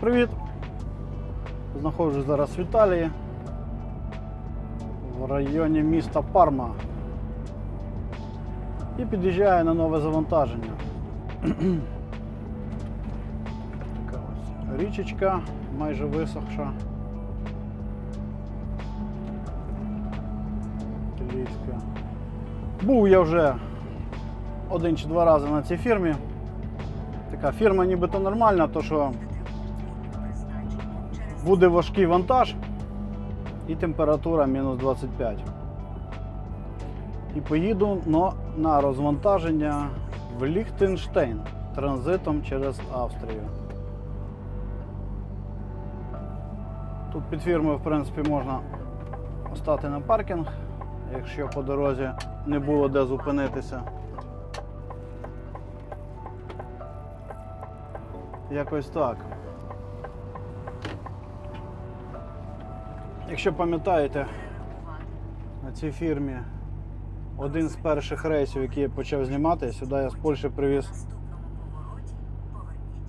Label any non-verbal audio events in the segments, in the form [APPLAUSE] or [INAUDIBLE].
привіт! Знаходжусь зараз в Італії, в районі міста Парма. І під'їжджаю на нове завантаження. [CLEARS THROAT] така ось річечка, майже висохша. Італійська. Був я вже один чи два рази на цій фірмі. Така фірма нібито нормальна, то що буде важкий вантаж і температура мінус 25. І поїду на розвантаження в Ліхтенштейн транзитом через Австрію. Тут під фірмою, в принципі, можна стати на паркінг, якщо по дорозі не було де зупинитися. Якось так. Якщо пам'ятаєте, на цій фірмі один з перших рейсів, який я почав знімати, сюди я з Польщі привіз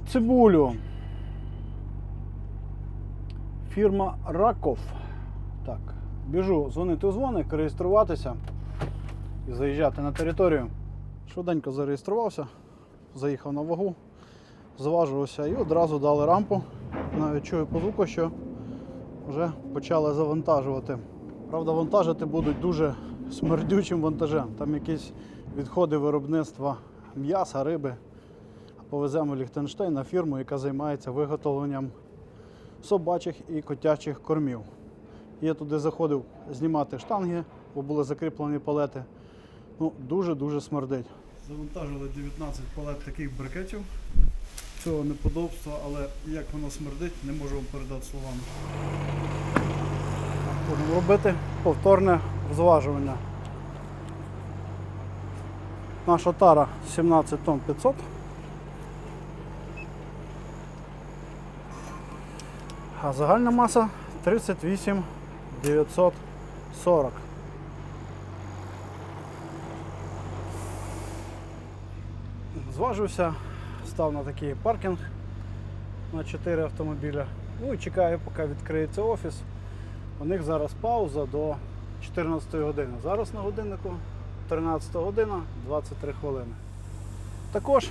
цибулю. Фірма Раков. Так, біжу дзвонити у дзвоник, реєструватися і заїжджати на територію. Швиденько зареєструвався, заїхав на вагу, зважувався і одразу дали рампу. Навіть чую по звуку, що вже почали завантажувати. Правда, вантажити будуть дуже смердючим вантажем. Там якісь відходи виробництва м'яса, риби. Повеземо Ліхтенштейн на фірму, яка займається виготовленням собачих і котячих кормів. Я туди заходив знімати штанги, бо були закріплені палети. Ну, дуже-дуже смердить. Завантажили 19 палет таких брикетів. Цього неподобства, але як воно смердить, не можу вам передати словами. Будемо робити повторне зважування. Наша тара 17 тонн 500. А загальна маса 38 940. Зважився, став на такий паркінг на 4 автомобіля. Ну і чекаю, поки відкриється офіс. У них зараз пауза до 14 години. Зараз на годиннику 13 година 23 хвилини. Також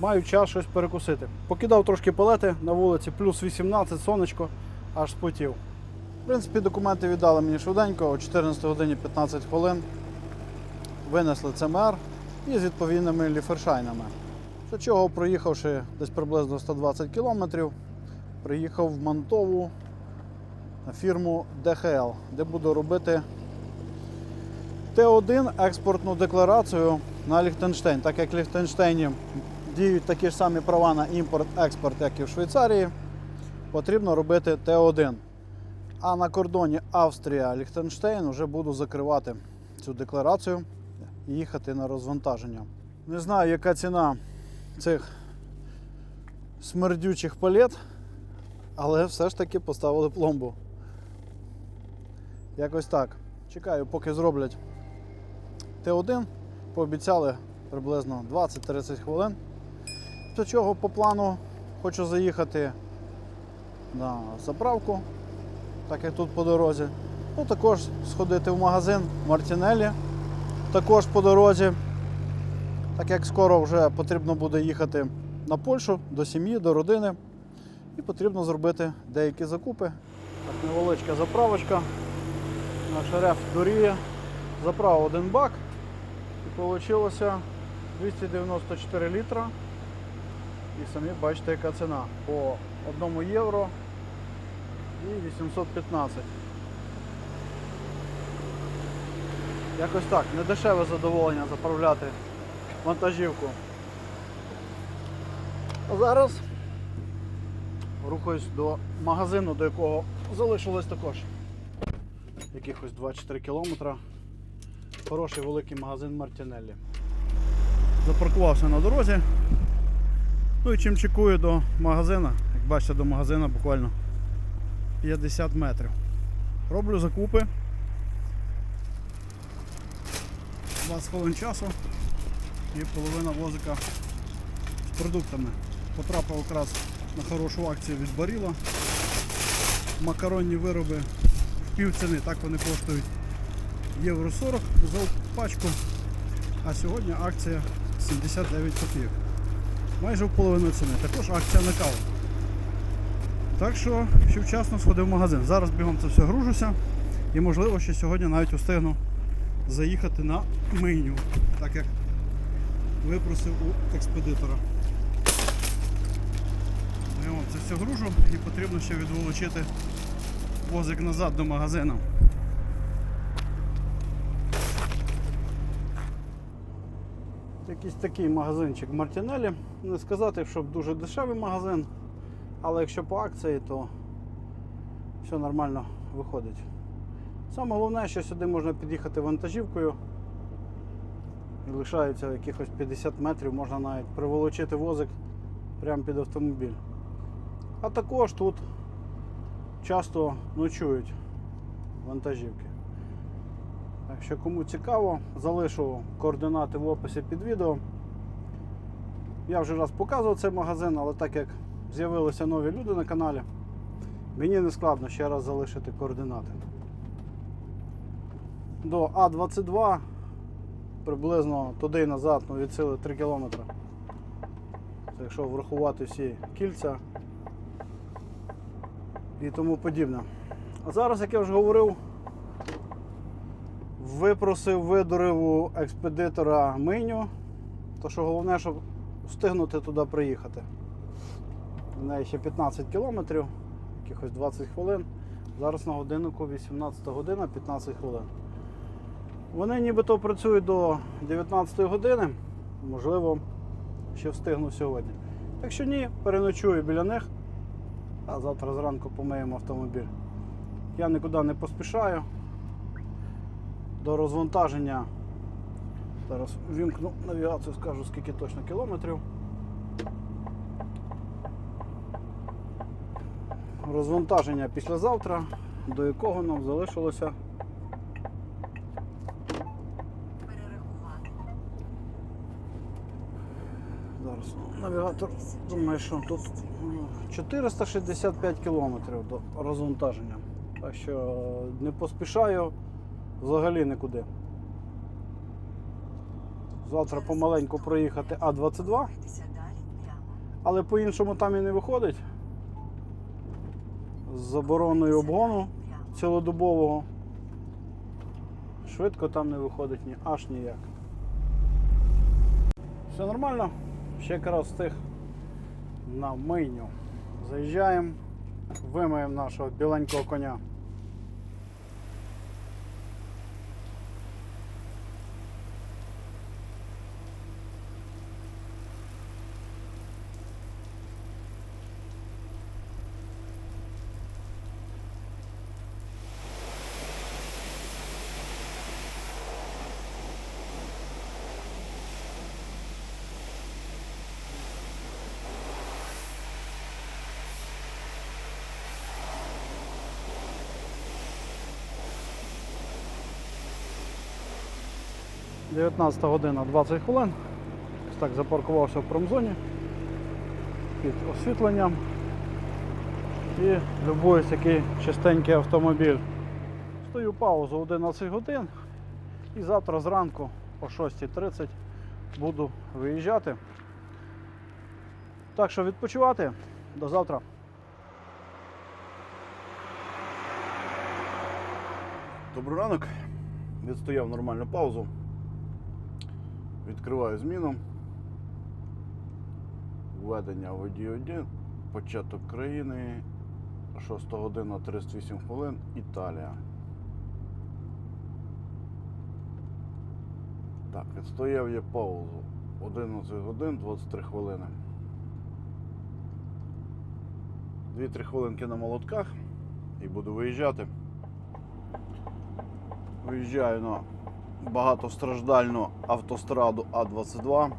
маю час щось перекусити. Покидав трошки палети на вулиці, плюс 18 сонечко, аж спотів. В принципі, документи віддали мені швиденько, о 14 годині 15 хвилин. Винесли ЦМР і з відповідними ліфершайнами. Після чого, проїхавши десь приблизно 120 кілометрів, приїхав в Мантову на фірму DHL, де буду робити Т1 експортну декларацію на Ліхтенштейн. Так як в Ліхтенштейні діють такі ж самі права на імпорт-експорт, як і в Швейцарії, потрібно робити Т1. А на кордоні Австрія-Ліхтенштейн вже буду закривати цю декларацію і їхати на розвантаження. Не знаю, яка ціна цих смердючих палет, але все ж таки поставили пломбу. Якось так. Чекаю, поки зроблять Т1. Пообіцяли приблизно 20-30 хвилин. До чого по плану хочу заїхати на заправку, так як тут по дорозі. Ну, також сходити в магазин Мартінелі, також по дорозі. Так як скоро вже потрібно буде їхати на Польщу до сім'ї, до родини. І потрібно зробити деякі закупи. Так, невеличка заправочка. Наш реф дуріє. Заправив один бак і вийшло 294 літра. І самі бачите, яка ціна. По 1 євро і 815. Якось так, не дешеве задоволення заправляти вантажівку. А зараз рухаюсь до магазину, до якого залишилось також якихось 2-4 кілометра. Хороший великий магазин Мартінеллі. Запаркувався на дорозі. Ну і чим чекую до магазина. Як бачите, до магазина буквально 50 метрів. Роблю закупи. 20 хвилин часу і половина возика з продуктами. Потрапив якраз на хорошу акцію від Баріла. Макаронні вироби в пів ціни, так вони коштують євро 40 за пачку. А сьогодні акція 79 копійок. Майже в половину ціни. Також акція на каву. Так що ще вчасно сходив в магазин. Зараз бігом це все гружуся і можливо ще сьогодні навіть устигну заїхати на мийню, так як випросив у експедитора. Бігом це все гружу і потрібно ще відволочити возик назад до магазину. Якийсь такий магазинчик Мартінелі. Не сказати, щоб дуже дешевий магазин, але якщо по акції, то все нормально виходить. Саме головне, що сюди можна під'їхати вантажівкою. Лишається якихось 50 метрів, можна навіть приволочити возик прямо під автомобіль. А також тут часто ночують вантажівки. Так що кому цікаво, залишу координати в описі під відео. Я вже раз показував цей магазин, але так як з'явилися нові люди на каналі, мені не складно ще раз залишити координати. До А22 приблизно туди і назад ну, від сили 3 км. Це якщо врахувати всі кільця і тому подібне. А зараз, як я вже говорив, випросив видурив у експедитора миню. То що головне, щоб встигнути туди приїхати. В неї ще 15 кілометрів, якихось 20 хвилин. Зараз на годиннику 18 година, 15 хвилин. Вони нібито працюють до 19 години. Можливо, ще встигну сьогодні. Якщо ні, переночую біля них, а завтра зранку помиємо автомобіль. Я нікуди не поспішаю. До розвантаження. Зараз вімкну навігацію, скажу скільки точно кілометрів. Розвантаження післязавтра, до якого нам залишилося Перерахувати. Зараз навігатор думає, що тут 465 кілометрів до розвантаження. Так що не поспішаю взагалі нікуди. Завтра помаленьку проїхати А22, Рухайтеся далі прямо. але по-іншому там і не виходить. З забороною обгону цілодобового. Швидко там не виходить ні аж ніяк. Все нормально. Ще якраз встиг на мийню. Заїжджаємо, вимиємо нашого біленького коня. — 19 година 20 хвилин. Так запаркувався в промзоні під освітленням. І любуюсь, який чистенький автомобіль. Стою паузу 11 годин і завтра зранку о 6.30 буду виїжджати. Так що відпочивати. До завтра. Добрий ранок. Відстояв нормальну паузу. Відкриваю зміну. Введення водій 1, початок країни, 6 година 38 хвилин, Італія. Так, відстояв я паузу. 11 годин 23 хвилини. 2-3 хвилинки на молотках і буду виїжджати. Виїжджаю на багатостраждальну автостраду А22,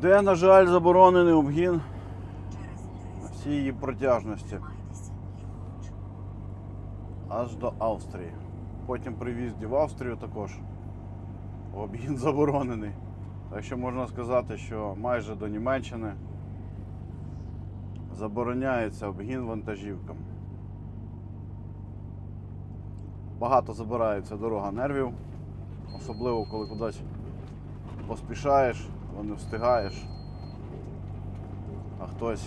де, на жаль, заборонений обгін її протяжності аж до Австрії. Потім при в'їзді в Австрію також обгін [LAUGHS] заборонений. Так що можна сказати, що майже до Німеччини забороняється обгін вантажівкам. Багато забирається дорога нервів, особливо коли кудись поспішаєш, або не встигаєш, а хтось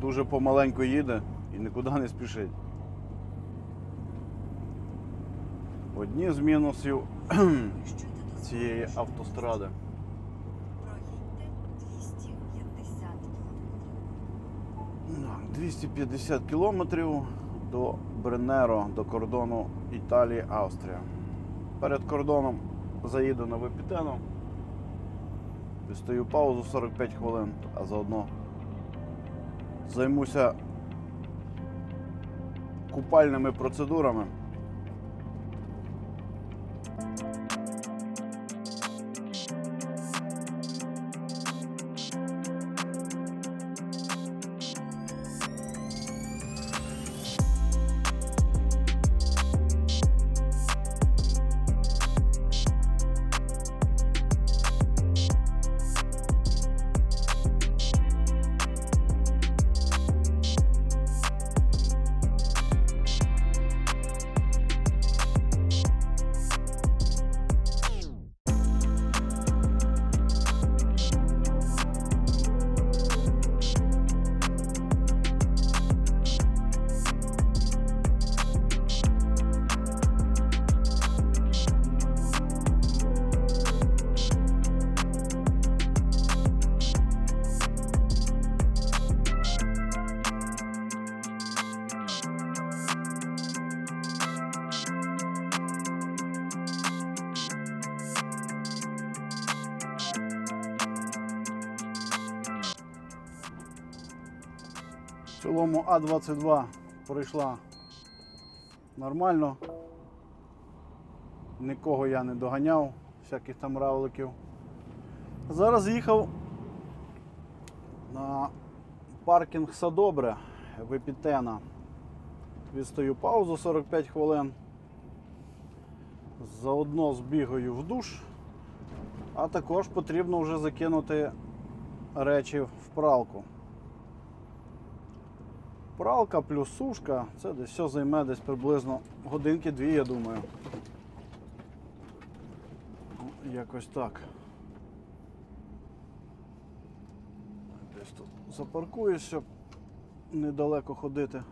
дуже помаленьку їде і нікуди не спішить. Одні з мінусів [CLEARS THROAT] цієї автостради. проїдьте 250 км. 250 кілометрів до Бренеро, до кордону Італії, Австрія. Перед кордоном заїду на Випітену. Відстаю паузу 45 хвилин, а заодно займуся купальними процедурами. Цілому А22 пройшла нормально. Нікого я не доганяв, всяких там равликів. Зараз їхав на паркінг Садобре Випітена. Відстаю паузу 45 хвилин. Заодно збігаю в душ, а також потрібно вже закинути речі в пралку. Пралка плюс сушка, це десь все займе десь приблизно годинки-дві, я думаю. Ну, Якось так. Десь тут запаркуюся, щоб недалеко ходити.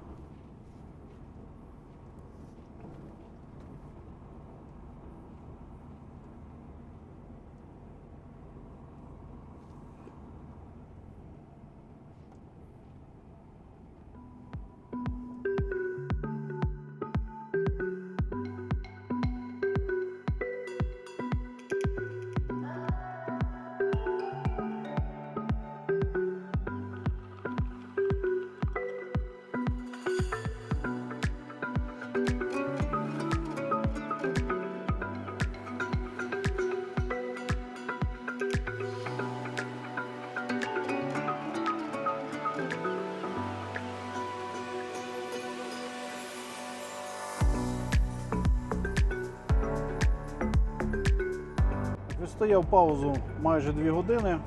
Відстояв паузу майже 2 години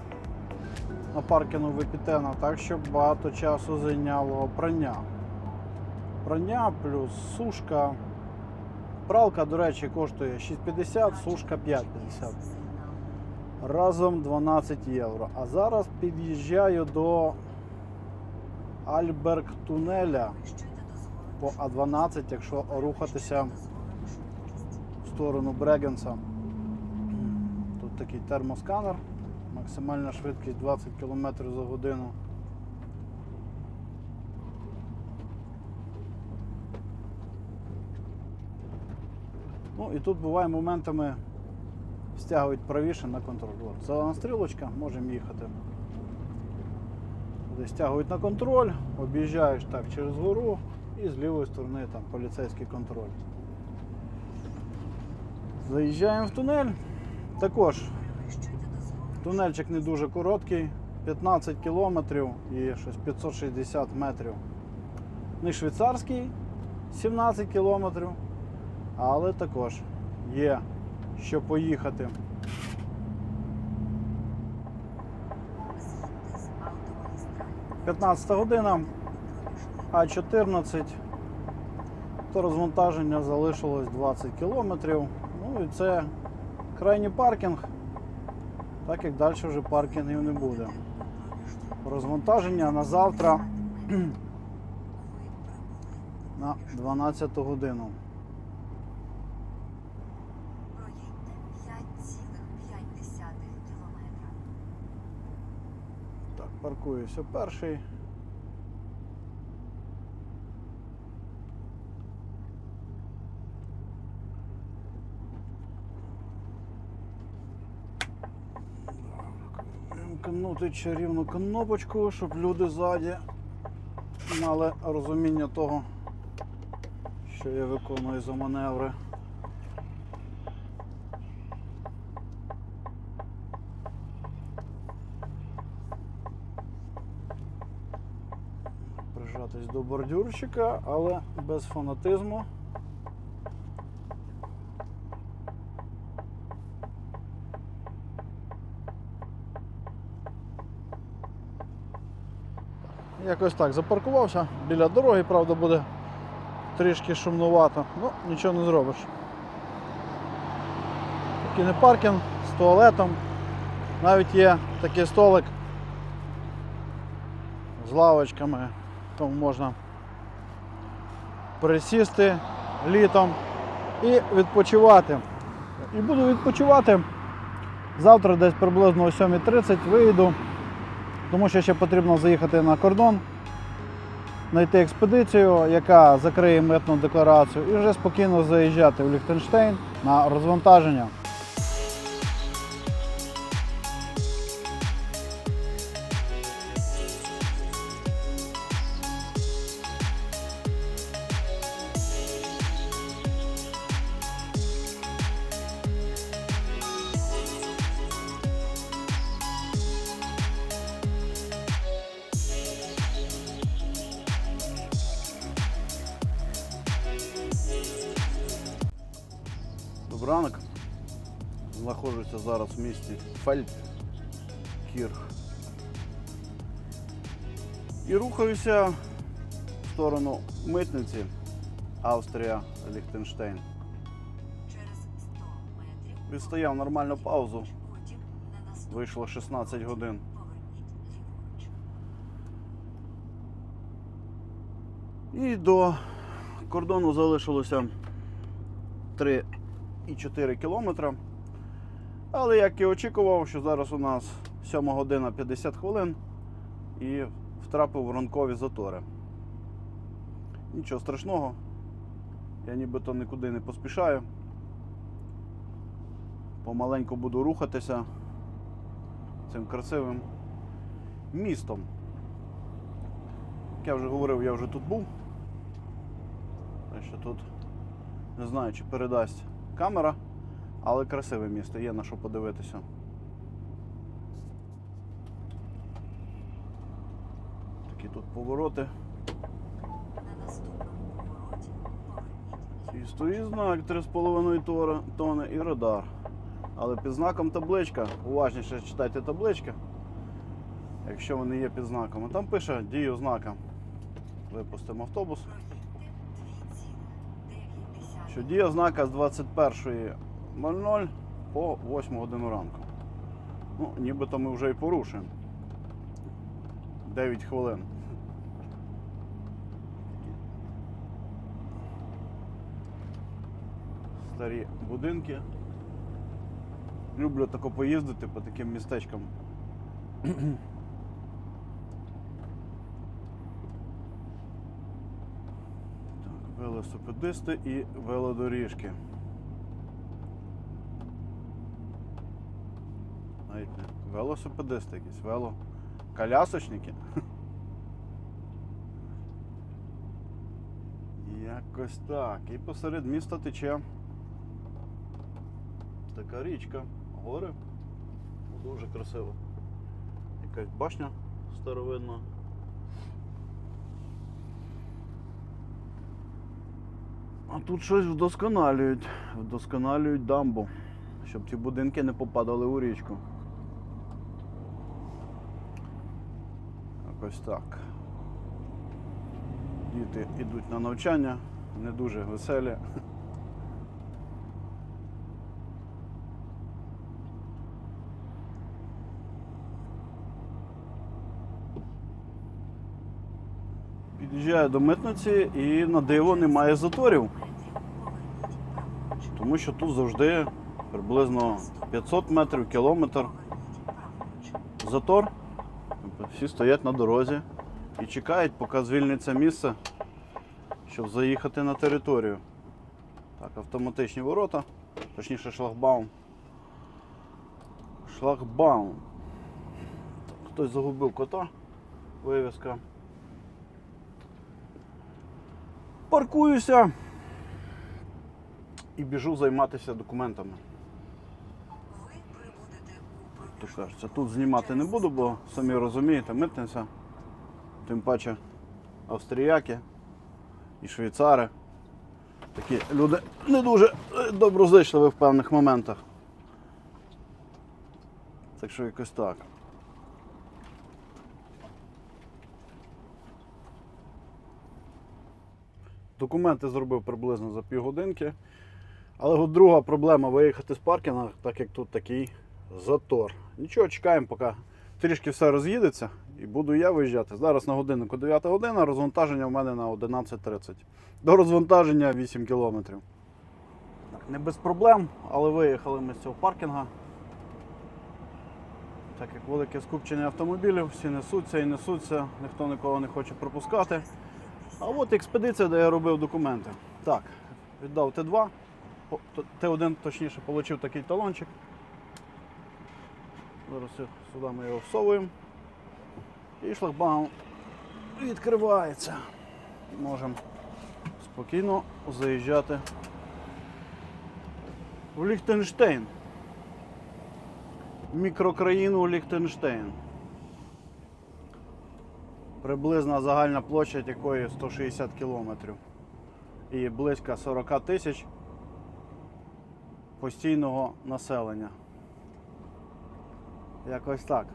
на паркінгу Випітена, так що багато часу зайняло прання. Прання плюс сушка. Пралка, до речі, коштує 6,50, сушка 5,50. Разом 12 євро. А зараз під'їжджаю до Альберг тунеля по А12, якщо рухатися в сторону Брегенса такий термосканер, максимальна швидкість 20 км за годину. Ну і тут буває моментами стягують правіше на контроль. Це вона стрілочка, можемо їхати. Десь стягують на контроль, об'їжджаєш так через гору і з лівої сторони там поліцейський контроль. Заїжджаємо в тунель. Також Тунельчик не дуже короткий, 15 кілометрів і щось 560 метрів. Не швейцарський 17 кілометрів, але також є що поїхати. 15 година, А14, то розвантаження залишилось 20 кілометрів. Ну і це крайній паркінг, так як далі вже паркінгів не буде. Розвантаження на завтра [CLEARS THROAT] на 12 годину. Проїдьте 5,5 кілометра. Так, паркуюся перший. Вимкнути чарівну кнопочку, щоб люди ззаді мали розуміння того, що я виконую за маневри. прижатись до бордюрчика, але без фанатизму. Якось так запаркувався біля дороги, правда, буде трішки шумнувато. Ну, нічого не зробиш. Такий не паркінг з туалетом. Навіть є такий столик з лавочками, тому можна присісти літом і відпочивати. І буду відпочивати. Завтра десь приблизно о 7.30 вийду, тому що ще потрібно заїхати на кордон, знайти експедицію, яка закриє митну декларацію, і вже спокійно заїжджати в Ліхтенштейн на розвантаження. В місті І рухаюся в сторону митниці Австрія, Ліхтенштейн. Через 100 метрів Відстояв нормальну паузу. Вийшло 16 годин. І до кордону залишилося 3,4 кілометра. Але як і очікував, що зараз у нас 7 година 50 хвилин і втрапив в ранкові затори. Нічого страшного, я нібито нікуди не поспішаю. Помаленьку буду рухатися цим красивим містом. Як я вже говорив, я вже тут був. Так що тут не знаю, чи передасть камера, але красиве місто, є на що подивитися. Такі тут повороти. На наступному повороті поверніть І стоїть знак 3,5 тора- тонни і радар. Але під знаком табличка, уважніше читайте таблички, якщо вони є під знаком. А там пише дію знака. Випустимо автобус. Проїдьте 2,9 що дія знака з 21.00 по 8 годину ранку. Ну, нібито ми вже і порушуємо. 9 хвилин. Старі будинки. Люблю тако поїздити по таким містечкам. Так, велосипедисти і велодоріжки. Велосипедисти якісь, вело. Колясочники. Якось так. І посеред міста тече така річка. Гори. Дуже красиво. Якась башня старовинна. А тут щось вдосконалюють. Вдосконалюють дамбу, щоб ці будинки не попадали у річку. Якось так. Діти йдуть на навчання, не дуже веселі. Під'їжджаю до митниці і на диво немає заторів. Тому що тут завжди приблизно 500 метрів, кілометр затор. Всі стоять на дорозі і чекають, поки звільниться місце, щоб заїхати на територію. Так, автоматичні ворота, точніше шлагбаум. Шлагбаум. Хтось загубив кота, вивіска. Паркуюся і біжу займатися документами. Прибудете у тут знімати не буду, бо самі розумієте, митниця, тим паче австріяки і швейцари. Такі люди не дуже е, доброзичливі в певних моментах. Так що якось так. Документи зробив приблизно за півгодинки. Але от друга проблема виїхати з паркінга, так як тут такий затор. Нічого, чекаємо, поки трішки все роз'їдеться і буду я виїжджати. Зараз на годиннику 9 година, розвантаження в мене на 11.30. До розвантаження 8 кілометрів. Не без проблем, але виїхали ми з цього паркінга. Так як велике скупчення автомобілів, всі несуться і несуться, ніхто нікого не хоче пропускати. А от експедиція, де я робив документи. Так, віддав Т2. Т1 точніше отримав такий талончик. Зараз сюди ми його всовуємо. І шлагбаум відкривається. Можемо спокійно заїжджати в Ліхтенштейн. Мікрокраїну Ліхтенштейн. Приблизна загальна площа якої 160 кілометрів. І близько 40 тисяч постійного населення. Якось так.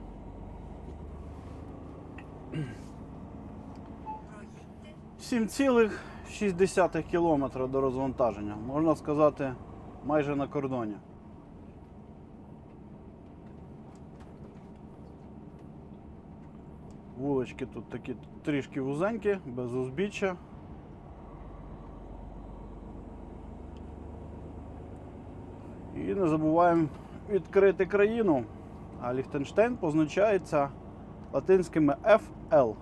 проїдьте 7,6 кілометра до розвантаження. Можна сказати, майже на кордоні. Вулички тут такі трішки вузенькі, без узбіччя. І не забуваємо відкрити країну. А Ліхтенштейн позначається латинськими FL,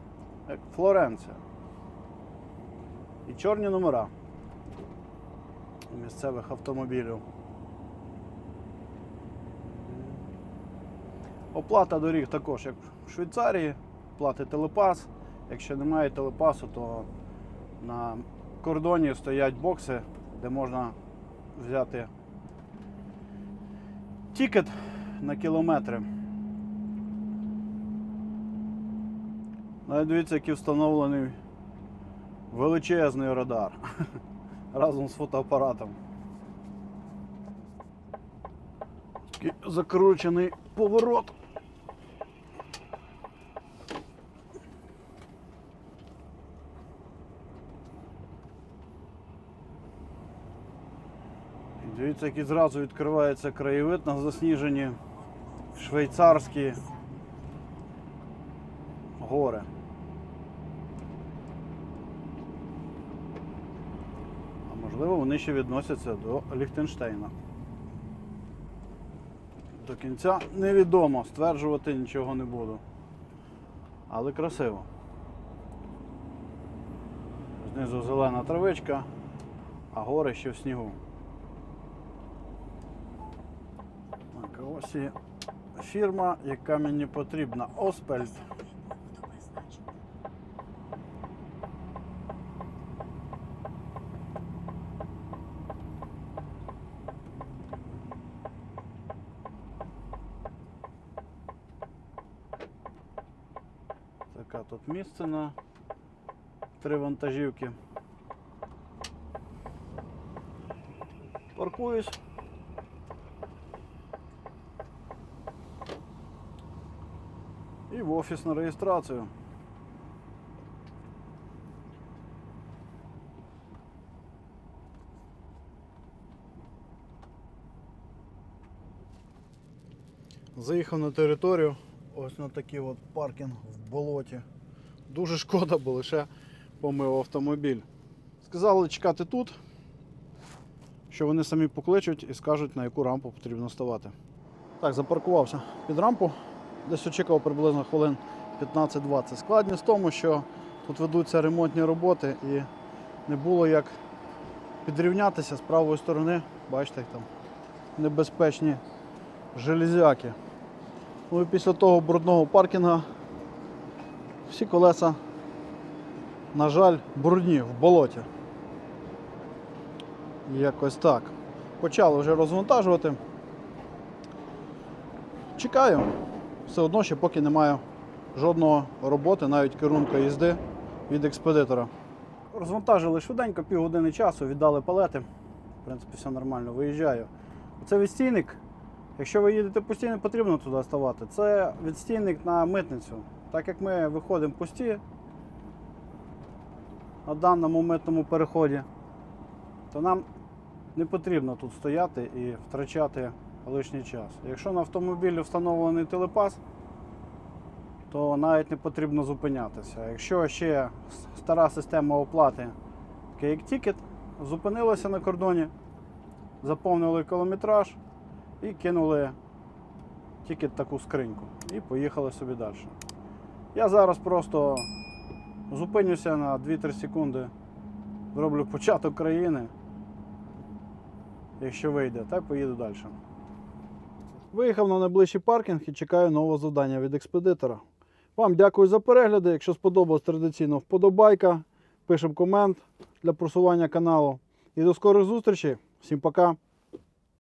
як Флоренція. І чорні номера місцевих автомобілів. Оплата доріг також, як в Швейцарії, платить телепас. Якщо немає телепасу, то на кордоні стоять бокси, де можна взяти тікет на кілометри. Навіть дивіться, який встановлений величезний радар [LAUGHS] разом з фотоапаратом. Такий закручений поворот. Дивіться, який зразу відкривається краєвид на засніжені швейцарські гори. А можливо, вони ще відносяться до Ліхтенштейна. До кінця невідомо, стверджувати нічого не буду. Але красиво. Знизу зелена травичка, а гори ще в снігу. Так, ось і фірма, яка мені потрібна. Оспельт. Така тут місце на три вантажівки. Паркуюсь. І в офіс на реєстрацію. Заїхав на територію. Ось на такий от паркінг в болоті. Дуже шкода, бо лише помив автомобіль. Сказали чекати тут, що вони самі покличуть і скажуть, на яку рампу потрібно ставати. Так, запаркувався під рампу. Десь очікував приблизно хвилин 15-20. Складність в тому, що тут ведуться ремонтні роботи і не було як підрівнятися з правої сторони. Бачите, як там небезпечні железяки. Ну і після того брудного паркінга всі колеса, на жаль, брудні в болоті. Якось так. Почали вже розвантажувати. Чекаю. Все одно ще поки немає жодного роботи, навіть керунка їзди від експедитора. Розвантажили швиденько, півгодини часу, віддали палети. В принципі, все нормально, виїжджаю. Це відстійник. Якщо ви їдете постійно, потрібно туди ставати. Це відстійник на митницю. Так як ми виходимо пусті на даному митному переході, то нам не потрібно тут стояти і втрачати лишній час. Якщо на автомобілі встановлений телепас, то навіть не потрібно зупинятися. Якщо ще стара система оплати, як тікет, зупинилася на кордоні, заповнили кілометраж і кинули тільки таку скриньку і поїхали собі далі. Я зараз просто зупинюся на 2-3 секунди, зроблю початок країни, якщо вийде, та поїду далі. Виїхав на найближчий паркінг і чекаю нового завдання від експедитора. Вам дякую за перегляди. Якщо сподобалось традиційно вподобайка, пишемо комент для просування каналу. І до скорих зустрічей. Всім пока!